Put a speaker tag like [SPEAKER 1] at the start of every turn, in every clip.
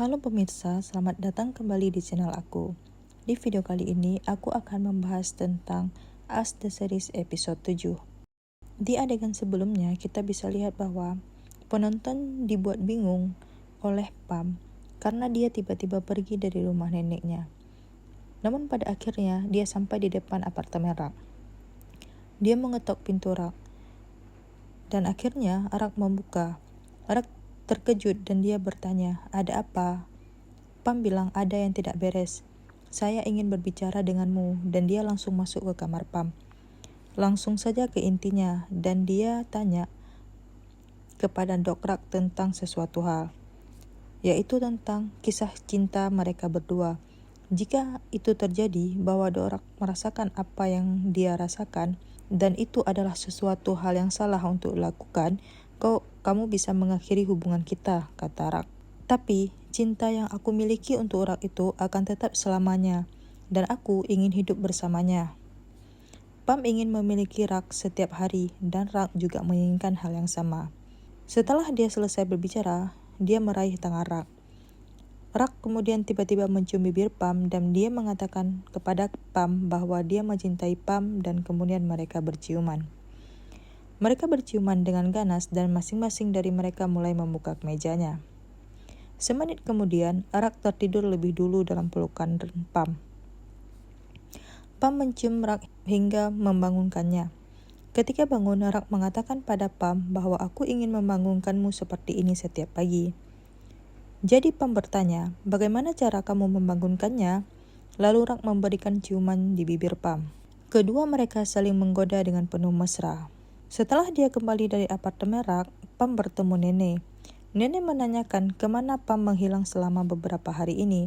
[SPEAKER 1] Halo pemirsa, selamat datang kembali di channel aku. Di video kali ini, aku akan membahas tentang As the Series episode 7. Di adegan sebelumnya, kita bisa lihat bahwa penonton dibuat bingung oleh Pam karena dia tiba-tiba pergi dari rumah neneknya. Namun pada akhirnya, dia sampai di depan apartemen Rak. Dia mengetok pintu Rak, dan akhirnya Rak membuka. Rak terkejut dan dia bertanya, "Ada apa?" Pam bilang, "Ada yang tidak beres. Saya ingin berbicara denganmu." Dan dia langsung masuk ke kamar Pam. Langsung saja ke intinya dan dia tanya kepada Dokrak tentang sesuatu hal, yaitu tentang kisah cinta mereka berdua. Jika itu terjadi, bahwa Dorak merasakan apa yang dia rasakan, dan itu adalah sesuatu hal yang salah untuk dilakukan, kau kamu bisa mengakhiri hubungan kita, kata Rak. Tapi, cinta yang aku miliki untuk Rak itu akan tetap selamanya, dan aku ingin hidup bersamanya. Pam ingin memiliki Rak setiap hari, dan Rak juga menginginkan hal yang sama. Setelah dia selesai berbicara, dia meraih tangan Rak. Rak kemudian tiba-tiba mencium bibir Pam dan dia mengatakan kepada Pam bahwa dia mencintai Pam dan kemudian mereka berciuman. Mereka berciuman dengan ganas dan masing-masing dari mereka mulai membuka mejanya. Semenit kemudian, Arak tertidur lebih dulu dalam pelukan Pam. Pam mencium Rak hingga membangunkannya. Ketika bangun, Rak mengatakan pada Pam bahwa aku ingin membangunkanmu seperti ini setiap pagi. Jadi Pam bertanya, bagaimana cara kamu membangunkannya? Lalu Rak memberikan ciuman di bibir Pam. Kedua mereka saling menggoda dengan penuh mesra. Setelah dia kembali dari apartemen rak, Pam bertemu Nenek. Nenek menanyakan ke mana Pam menghilang selama beberapa hari ini.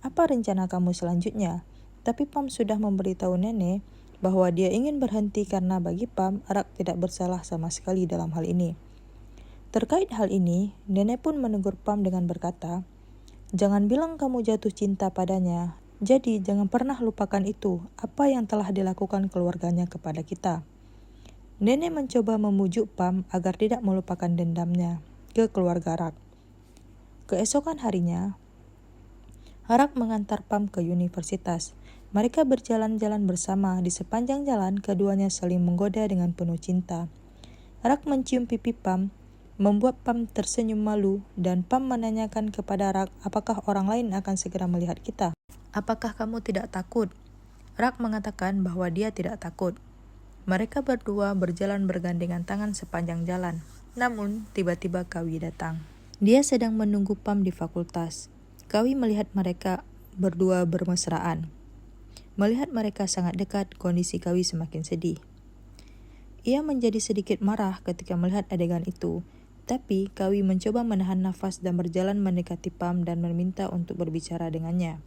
[SPEAKER 1] Apa rencana kamu selanjutnya? Tapi Pam sudah memberitahu Nenek bahwa dia ingin berhenti karena bagi Pam, Rak tidak bersalah sama sekali dalam hal ini. Terkait hal ini, Nenek pun menegur Pam dengan berkata, Jangan bilang kamu jatuh cinta padanya, jadi jangan pernah lupakan itu, apa yang telah dilakukan keluarganya kepada kita. Nenek mencoba memujuk Pam agar tidak melupakan dendamnya ke keluarga Rak. Keesokan harinya, Rak mengantar Pam ke universitas. Mereka berjalan-jalan bersama di sepanjang jalan, keduanya saling menggoda dengan penuh cinta. Rak mencium pipi Pam, membuat Pam tersenyum malu, dan Pam menanyakan kepada Rak apakah orang lain akan segera melihat kita. Apakah kamu tidak takut? Rak mengatakan bahwa dia tidak takut. Mereka berdua berjalan bergandengan tangan sepanjang jalan. Namun, tiba-tiba Kawi datang. Dia sedang menunggu Pam di fakultas. Kawi melihat mereka berdua bermesraan. Melihat mereka sangat dekat, kondisi Kawi semakin sedih. Ia menjadi sedikit marah ketika melihat adegan itu, tapi Kawi mencoba menahan nafas dan berjalan mendekati Pam dan meminta untuk berbicara dengannya.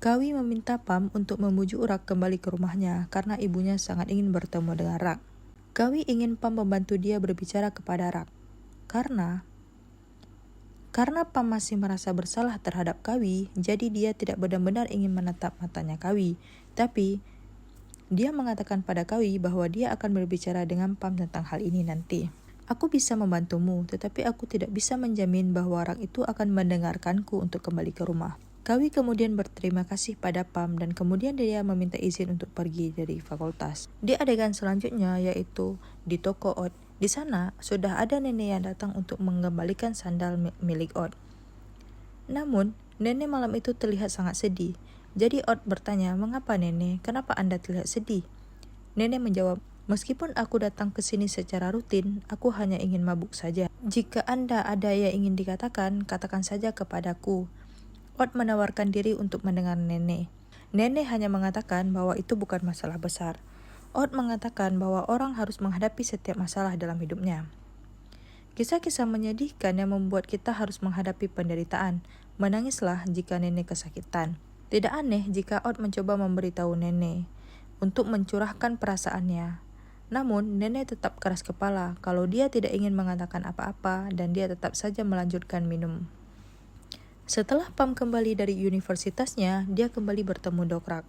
[SPEAKER 1] Kawi meminta Pam untuk memujuk Rak kembali ke rumahnya karena ibunya sangat ingin bertemu dengan Rak. Kawi ingin Pam membantu dia berbicara kepada Rak. Karena karena Pam masih merasa bersalah terhadap Kawi, jadi dia tidak benar-benar ingin menatap matanya Kawi. Tapi dia mengatakan pada Kawi bahwa dia akan berbicara dengan Pam tentang hal ini nanti. Aku bisa membantumu, tetapi aku tidak bisa menjamin bahwa Rak itu akan mendengarkanku untuk kembali ke rumah. Kawi kemudian berterima kasih pada Pam dan kemudian dia meminta izin untuk pergi dari fakultas. Di adegan selanjutnya yaitu di toko Ot. Di sana sudah ada nenek yang datang untuk mengembalikan sandal milik Ot. Namun, nenek malam itu terlihat sangat sedih. Jadi Ot bertanya, "Mengapa nenek? Kenapa Anda terlihat sedih?" Nenek menjawab, Meskipun aku datang ke sini secara rutin, aku hanya ingin mabuk saja. Jika Anda ada yang ingin dikatakan, katakan saja kepadaku. Ot menawarkan diri untuk mendengar nenek. Nenek hanya mengatakan bahwa itu bukan masalah besar. Ot mengatakan bahwa orang harus menghadapi setiap masalah dalam hidupnya. Kisah-kisah menyedihkan yang membuat kita harus menghadapi penderitaan. Menangislah jika nenek kesakitan. Tidak aneh jika Ot mencoba memberitahu nenek untuk mencurahkan perasaannya. Namun, nenek tetap keras kepala kalau dia tidak ingin mengatakan apa-apa dan dia tetap saja melanjutkan minum. Setelah Pam kembali dari universitasnya, dia kembali bertemu Dok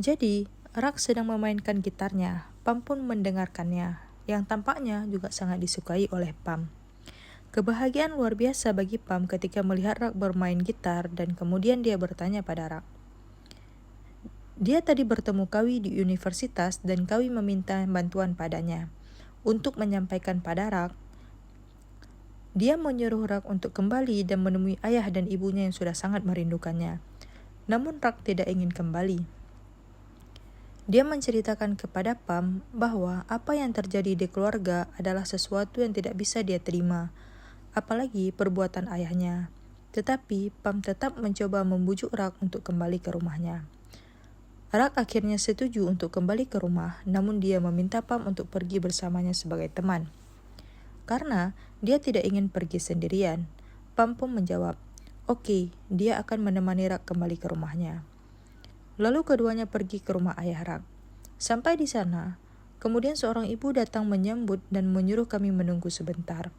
[SPEAKER 1] Jadi, Rak sedang memainkan gitarnya. Pam pun mendengarkannya, yang tampaknya juga sangat disukai oleh Pam. Kebahagiaan luar biasa bagi Pam ketika melihat Rak bermain gitar dan kemudian dia bertanya pada Rak. Dia tadi bertemu Kawi di universitas dan Kawi meminta bantuan padanya untuk menyampaikan pada Rak. Dia menyuruh Rak untuk kembali dan menemui ayah dan ibunya yang sudah sangat merindukannya. Namun Rak tidak ingin kembali. Dia menceritakan kepada Pam bahwa apa yang terjadi di keluarga adalah sesuatu yang tidak bisa dia terima apalagi perbuatan ayahnya. Tetapi Pam tetap mencoba membujuk Rak untuk kembali ke rumahnya. Rak akhirnya setuju untuk kembali ke rumah, namun dia meminta Pam untuk pergi bersamanya sebagai teman. Karena dia tidak ingin pergi sendirian, Pam pun menjawab, Oke, okay, dia akan menemani Rak kembali ke rumahnya. Lalu keduanya pergi ke rumah ayah Rak. Sampai di sana, kemudian seorang ibu datang menyambut dan menyuruh kami menunggu sebentar.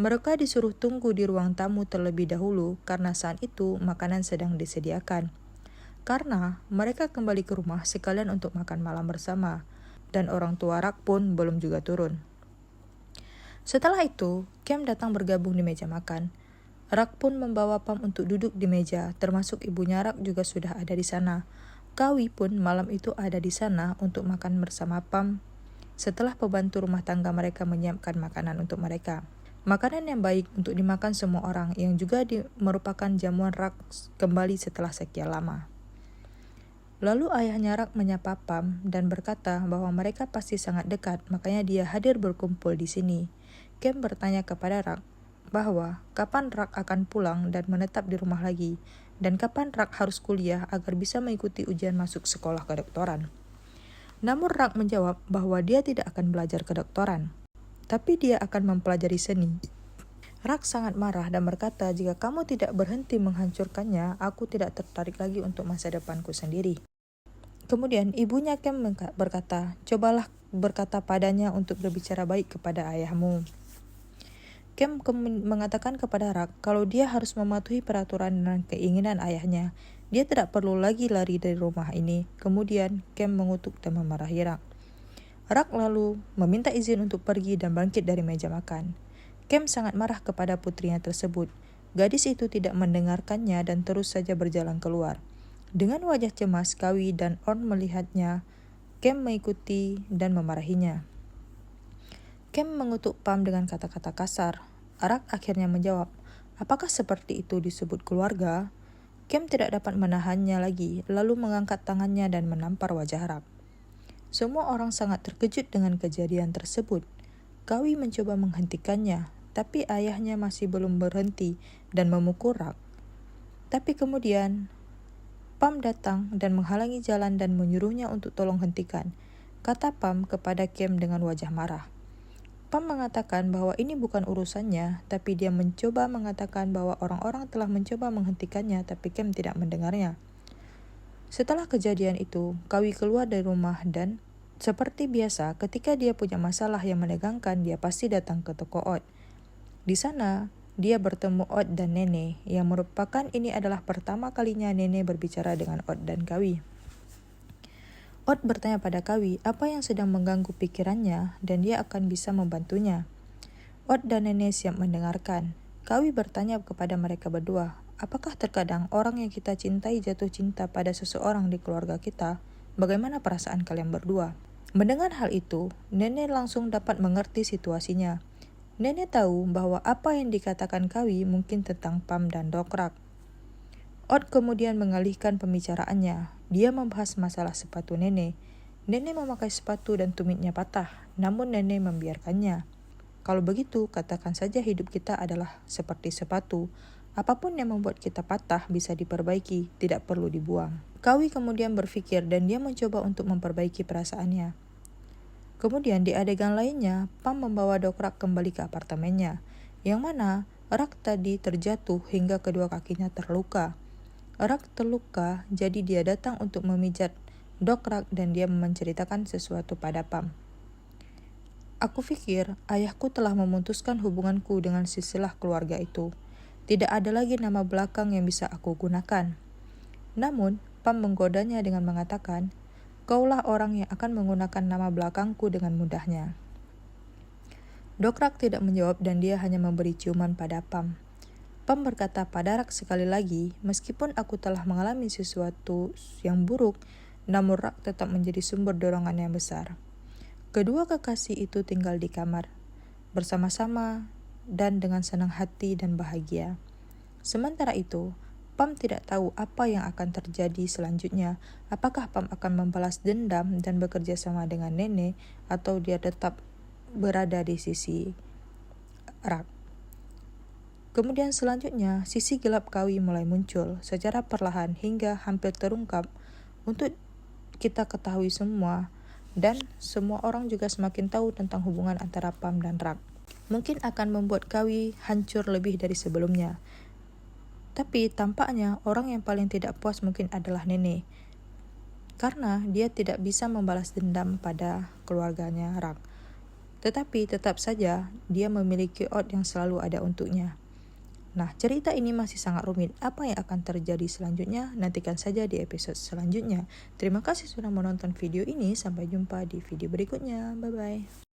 [SPEAKER 1] Mereka disuruh tunggu di ruang tamu terlebih dahulu karena saat itu makanan sedang disediakan. Karena mereka kembali ke rumah sekalian untuk makan malam bersama, dan orang tua Rak pun belum juga turun. Setelah itu, Kem datang bergabung di meja makan. Rak pun membawa Pam untuk duduk di meja, termasuk ibunya Rak juga sudah ada di sana. Kawi pun malam itu ada di sana untuk makan bersama Pam setelah pembantu rumah tangga mereka menyiapkan makanan untuk mereka. Makanan yang baik untuk dimakan semua orang yang juga di, merupakan jamuan Rak kembali setelah sekian lama. Lalu ayahnya Rak menyapa Pam dan berkata bahwa mereka pasti sangat dekat, makanya dia hadir berkumpul di sini. Kem bertanya kepada Rak bahwa kapan Rak akan pulang dan menetap di rumah lagi, dan kapan Rak harus kuliah agar bisa mengikuti ujian masuk sekolah kedokteran. Namun Rak menjawab bahwa dia tidak akan belajar kedokteran tapi dia akan mempelajari seni. Rak sangat marah dan berkata, jika kamu tidak berhenti menghancurkannya, aku tidak tertarik lagi untuk masa depanku sendiri. Kemudian ibunya Kem berkata, cobalah berkata padanya untuk berbicara baik kepada ayahmu. Kem mengatakan kepada Rak kalau dia harus mematuhi peraturan dan keinginan ayahnya. Dia tidak perlu lagi lari dari rumah ini. Kemudian Kem mengutuk dan memarahi Rak. Rak lalu meminta izin untuk pergi dan bangkit dari meja makan. Kem sangat marah kepada putrinya tersebut. Gadis itu tidak mendengarkannya dan terus saja berjalan keluar. Dengan wajah cemas, Kawi dan Orn melihatnya. Kem mengikuti dan memarahinya. Kem mengutuk Pam dengan kata-kata kasar. Rak akhirnya menjawab, apakah seperti itu disebut keluarga? Kem tidak dapat menahannya lagi, lalu mengangkat tangannya dan menampar wajah Rak. Semua orang sangat terkejut dengan kejadian tersebut. Kawi mencoba menghentikannya, tapi ayahnya masih belum berhenti dan memukul Rak. Tapi kemudian, Pam datang dan menghalangi jalan dan menyuruhnya untuk tolong hentikan. Kata Pam kepada Kem dengan wajah marah. Pam mengatakan bahwa ini bukan urusannya, tapi dia mencoba mengatakan bahwa orang-orang telah mencoba menghentikannya, tapi Kem tidak mendengarnya. Setelah kejadian itu, Kawi keluar dari rumah dan seperti biasa, ketika dia punya masalah yang menegangkan, dia pasti datang ke toko Ot. Di sana, dia bertemu Ot dan Nene, yang merupakan ini adalah pertama kalinya Nene berbicara dengan Ot dan Kawi. Ot bertanya pada Kawi apa yang sedang mengganggu pikirannya dan dia akan bisa membantunya. Ot dan Nene siap mendengarkan. Kawi bertanya kepada mereka berdua, Apakah terkadang orang yang kita cintai jatuh cinta pada seseorang di keluarga kita? Bagaimana perasaan kalian berdua? Mendengar hal itu, nenek langsung dapat mengerti situasinya. Nenek tahu bahwa apa yang dikatakan Kawi mungkin tentang Pam dan Dokrak. Ot kemudian mengalihkan pembicaraannya. Dia membahas masalah sepatu nenek. Nenek memakai sepatu dan tumitnya patah, namun nenek membiarkannya. Kalau begitu, katakan saja hidup kita adalah seperti sepatu. Apa pun yang membuat kita patah bisa diperbaiki, tidak perlu dibuang. Kawi kemudian berpikir dan dia mencoba untuk memperbaiki perasaannya. Kemudian di adegan lainnya, Pam membawa Dokrak kembali ke apartemennya, yang mana Rak tadi terjatuh hingga kedua kakinya terluka. Rak terluka, jadi dia datang untuk memijat Dokrak dan dia menceritakan sesuatu pada Pam. Aku pikir ayahku telah memutuskan hubunganku dengan silsilah keluarga itu. Tidak ada lagi nama belakang yang bisa aku gunakan. Namun, Pam menggodanya dengan mengatakan, Kaulah orang yang akan menggunakan nama belakangku dengan mudahnya. Dokrak tidak menjawab dan dia hanya memberi ciuman pada Pam. Pam berkata pada Rak sekali lagi, meskipun aku telah mengalami sesuatu yang buruk, namun Rak tetap menjadi sumber dorongan yang besar. Kedua kekasih itu tinggal di kamar, bersama-sama dan dengan senang hati dan bahagia. Sementara itu, Pam tidak tahu apa yang akan terjadi selanjutnya. Apakah Pam akan membalas dendam dan bekerja sama dengan nenek, atau dia tetap berada di sisi Rak. Kemudian selanjutnya, sisi gelap Kawi mulai muncul secara perlahan hingga hampir terungkap untuk kita ketahui semua dan semua orang juga semakin tahu tentang hubungan antara Pam dan Rak. Mungkin akan membuat Kawi hancur lebih dari sebelumnya. Tapi tampaknya orang yang paling tidak puas mungkin adalah Nenek. Karena dia tidak bisa membalas dendam pada keluarganya Rak. Tetapi tetap saja dia memiliki Ot yang selalu ada untuknya. Nah, cerita ini masih sangat rumit. Apa yang akan terjadi selanjutnya? Nantikan saja di episode selanjutnya. Terima kasih sudah menonton video ini. Sampai jumpa di video berikutnya. Bye-bye.